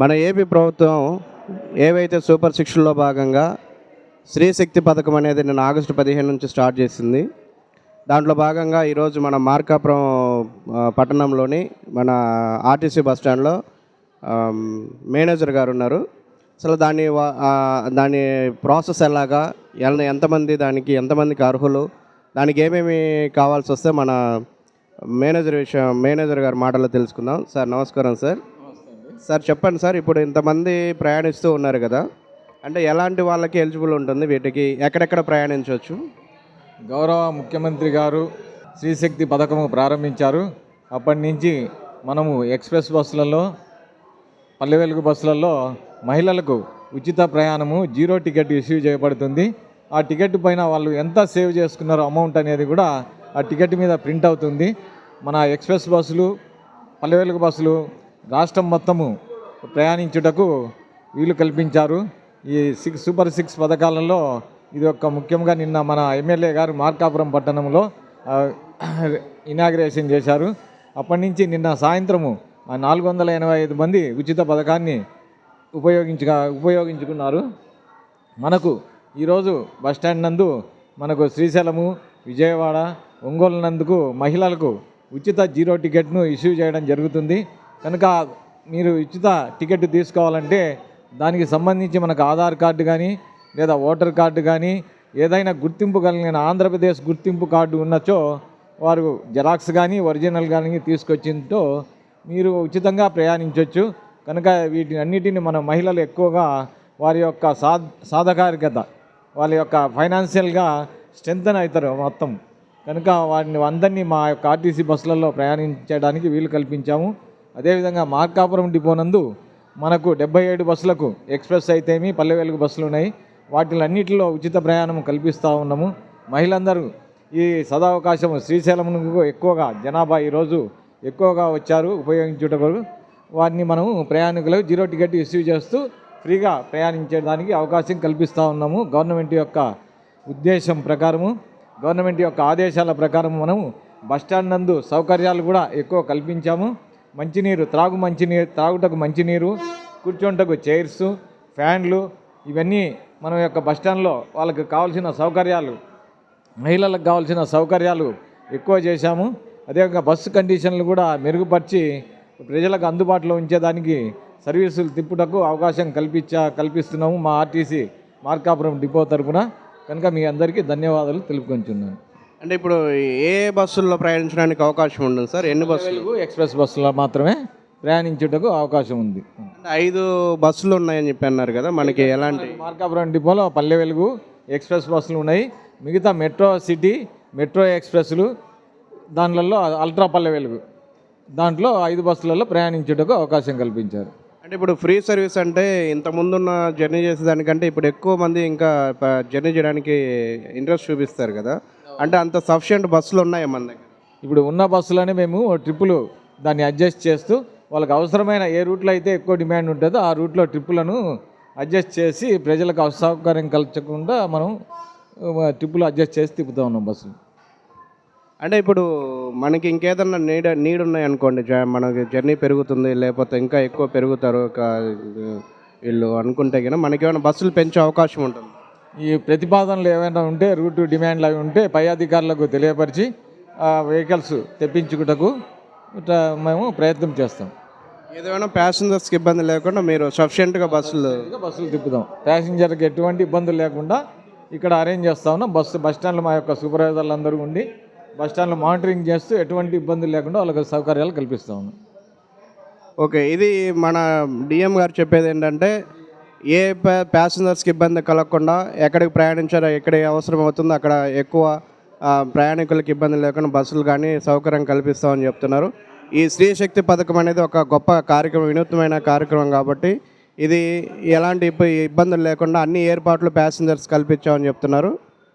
మన ఏపీ ప్రభుత్వం ఏవైతే సూపర్ సిక్స్లో భాగంగా స్త్రీ శక్తి పథకం అనేది నేను ఆగస్టు పదిహేను నుంచి స్టార్ట్ చేసింది. దాంట్లో భాగంగా ఈరోజు మన మార్కాపురం పట్టణంలోని మన ఆర్టీసీ బస్ స్టాండ్లో మేనేజర్ గారు ఉన్నారు. అసలు దాని వా- దాని ప్రాసెస్ ఎలాగా ఎంతమంది దానికి ఎంతమందికి అర్హులు దానికి ఏమేమి కావాల్సి వస్తే మన మేనేజర్ విషయం మేనేజర్ గారి మాటలు తెలుసుకుందాం. సార్ నమస్కారం సార్. సార్ చెప్పండి సార్ ఇప్పుడు ఇంతమంది ప్రయాణిస్తూ ఉన్నారు కదా అంటే ఎలాంటి వాళ్ళకి ఎలిజిబుల్ ఉంటుంది వీటికి? ఎక్కడెక్కడ ప్రయాణించవచ్చు? గౌరవ ముఖ్యమంత్రి గారు శ్రీశక్తి పథకం ప్రారంభించారు. అప్పటి నుంచి మనము ఎక్స్ప్రెస్ బస్సులలో పల్లె వెలుగు బస్సులలో మహిళలకు ఉచిత ప్రయాణము జీరో టికెట్ ఇష్యూ చేయబడుతుంది. ఆ టికెట్ పైన వాళ్ళు ఎంత సేవ్ చేసుకున్నారో అమౌంట్ అనేది కూడా ఆ టికెట్ మీద ప్రింట్ అవుతుంది. మన ఎక్స్ప్రెస్ బస్సులు పల్లె వెలుగు బస్సులు రాష్ట్రం మొత్తము ప్రయాణించుటకు వీలు కల్పించారు. ఈ సిక్స్ సూపర్ సిక్స్ పథకాలలో ఇది ఒక ముఖ్యంగా నిన్న మన ఎమ్మెల్యే గారు మార్కాపురం పట్టణంలో ఇనాగ్రేషన్ చేశారు. అప్పటి నుంచి నిన్న సాయంత్రము నాలుగు వందల ఎనభై ఐదు మంది ఉచిత పథకాన్ని ఉపయోగించు ఉపయోగించుకున్నారు. మనకు ఈరోజు బస్టాండ్ నందు మనకు శ్రీశైలము విజయవాడ ఒంగోలు నందుకు మహిళలకు ఉచిత జీరో టికెట్ను ఇష్యూ చేయడం జరుగుతుంది. కనుక మీరు ఉచిత టికెట్ తీసుకోవాలంటే దానికి సంబంధించి మనకు ఆధార్ కార్డు కానీ లేదా ఓటర్ కార్డు కానీ ఏదైనా గుర్తింపు కలిగిన ఆంధ్రప్రదేశ్ గుర్తింపు కార్డు ఉన్నచో వారు జెరాక్స్ కానీ ఒరిజినల్ కానీ తీసుకొచ్చిందో మీరు ఉచితంగా ప్రయాణించవచ్చు కనుక వీటిని అన్నిటిని మన మహిళలు ఎక్కువగా వారి యొక్క సా సాధకారికత వాళ్ళ యొక్క ఫైనాన్షియల్గా స్ట్రెంగ్తన్ అవుతారు మొత్తం. కనుక వారిని అందరినీ మా యొక్క ఆర్టీసీ బస్సులలో ప్రయాణించడానికి వీలు కల్పించాము. అదేవిధంగా మార్కాపురం డిపో నందు మనకు డెబ్బై ఏడు బస్సులకు ఎక్స్ప్రెస్ అయితేమి పల్లె వెలుగు బస్సులు ఉన్నాయి వాటిలన్నిటిలో ఉచిత ప్రయాణం కల్పిస్తూ ఉన్నాము. మహిళలందరూ ఈ సదావకాశం శ్రీశైలంకు ఎక్కువగా జనాభా ఈరోజు ఎక్కువగా వచ్చారు ఉపయోగించుటకు. వారిని మనము ప్రయాణికులకు జీరో టికెట్ ఇష్యూ చేస్తూ ఫ్రీగా ప్రయాణించడానికి అవకాశం కల్పిస్తూ ఉన్నాము. గవర్నమెంట్ యొక్క ఉద్దేశం ప్రకారము గవర్నమెంట్ యొక్క ఆదేశాల ప్రకారం మనము బస్టాండ్ నందు సౌకర్యాలు కూడా ఎక్కువ కల్పించాము. మంచినీరు త్రాగు మంచినీరు త్రాగుటకు మంచినీరు కూర్చోంటకు చైర్స్ ఫ్యాన్లు ఇవన్నీ మన యొక్క బస్టాండ్లో వాళ్ళకి కావాల్సిన సౌకర్యాలు మహిళలకు కావాల్సిన సౌకర్యాలు ఎక్కువ చేశాము. అదేవిధంగా బస్సు కండిషన్లు కూడా మెరుగుపరిచి ప్రజలకు అందుబాటులో ఉంచేదానికి సర్వీసులు తిప్పుటకు అవకాశం కల్పించా కల్పిస్తున్నాము మా ఆర్టీసీ మార్కాపురం డిపో తరఫున కనుక మీ అందరికీ ధన్యవాదాలు తెలుపుకొంచున్నాను. అంటే ఇప్పుడు ఏ బస్సుల్లో ప్రయాణించడానికి అవకాశం ఉంటుంది సార్? ఎన్ని బస్సులు? ఎక్స్ప్రెస్ బస్సులో మాత్రమే ప్రయాణించుటకు అవకాశం ఉంది. అంటే ఐదు బస్సులు ఉన్నాయని చెప్పి అన్నారు కదా మనకి ఎలాంటి? మార్కాపురం డిపోలో పల్లె వెలుగు ఎక్స్ప్రెస్ బస్సులు ఉన్నాయి. మిగతా మెట్రో సిటీ మెట్రో ఎక్స్ప్రెస్లు దానిలలో అల్ట్రా పల్లె వెలుగు. దాంట్లో ఐదు బస్సులలో ప్రయాణించుటకు అవకాశం కల్పించారు. అంటే ఇప్పుడు ఫ్రీ సర్వీస్ అంటే ఇంత ముందున్న జర్నీ చేసేదానికంటే ఇప్పుడు ఎక్కువ మంది ఇంకా జర్నీ చేయడానికి ఇంట్రెస్ట్ చూపిస్తారు కదా. అంటే అంత సఫిషియంట్ బస్సులు ఉన్నాయా మన దగ్గర? ఇప్పుడు ఉన్న బస్సులోనే మేము ట్రిప్పులు దాన్ని అడ్జస్ట్ చేస్తూ వాళ్ళకి అవసరమైన ఏ రూట్లో అయితే ఎక్కువ డిమాండ్ ఉంటుందో ఆ రూట్లో ట్రిప్పులను అడ్జస్ట్ చేసి ప్రజలకు అసౌకర్యం కలగకుండా మనం ట్రిప్పులు అడ్జస్ట్ చేసి తిప్పుతూ ఉన్నాం బస్సులు. అంటే ఇప్పుడు మనకి ఇంకేదన్నా నీడ్ నీడ్ ఉన్నాయి అనుకోండి జ- మనకి జర్నీ పెరుగుతుంది లేకపోతే ఇంకా ఎక్కువ పెరుగుతారు ఒక వీళ్ళు అనుకుంటే కనుక మనకి ఏమైనా బస్సులు పెంచే అవకాశం ఉంటుంది. ఈ ప్రతిపాదనలు ఏమైనా ఉంటే రూట్ డిమాండ్లు అవి ఉంటే పై అధికారులకు తెలియపరిచి ఆ వెహికల్స్ తెప్పించుటకు ఇట్లా మేము ప్రయత్నం చేస్తాం. ఏదైనా ప్యాసింజర్స్కి ఇబ్బంది లేకుండా మీరు సఫిషియెంట్గా బస్సులు బస్సులు తిప్పుదాం ప్యాసింజర్కి ఎటువంటి ఇబ్బందులు లేకుండా ఇక్కడ అరేంజ్ చేస్తా ఉన్నాం. బస్సు బస్ స్టాండ్లో మా యొక్క సూపర్వైజర్లు అందరూ ఉండి బస్ స్టాండ్లో మానిటరింగ్ చేస్తూ ఎటువంటి ఇబ్బందులు లేకుండా వాళ్ళకి సౌకర్యాలు కల్పిస్తా ఉన్నాం. ఓకే ఇది మన డిఎం గారు చెప్పేది ఏంటంటే ఏ ప్యా- ప్యాసింజర్స్కి ఇబ్బంది కలగకుండా ఎక్కడికి ప్రయాణించారో ఎక్కడ అవసరం అవుతుందో అక్కడ ఎక్కువ ప్రయాణికులకు ఇబ్బంది లేకుండా బస్సులు కానీ సౌకర్యం కల్పిస్తామని చెప్తున్నారు. ఈ స్త్రీ శక్తి పథకం అనేది ఒక గొప్ప కార్యక్రమం వినూత్నమైన కార్యక్రమం కాబట్టి ఇది ఎలాంటి ఇబ్బందులు లేకుండా అన్ని ఏర్పాట్లు ప్యాసింజర్స్ కల్పించామని చెప్తున్నారు.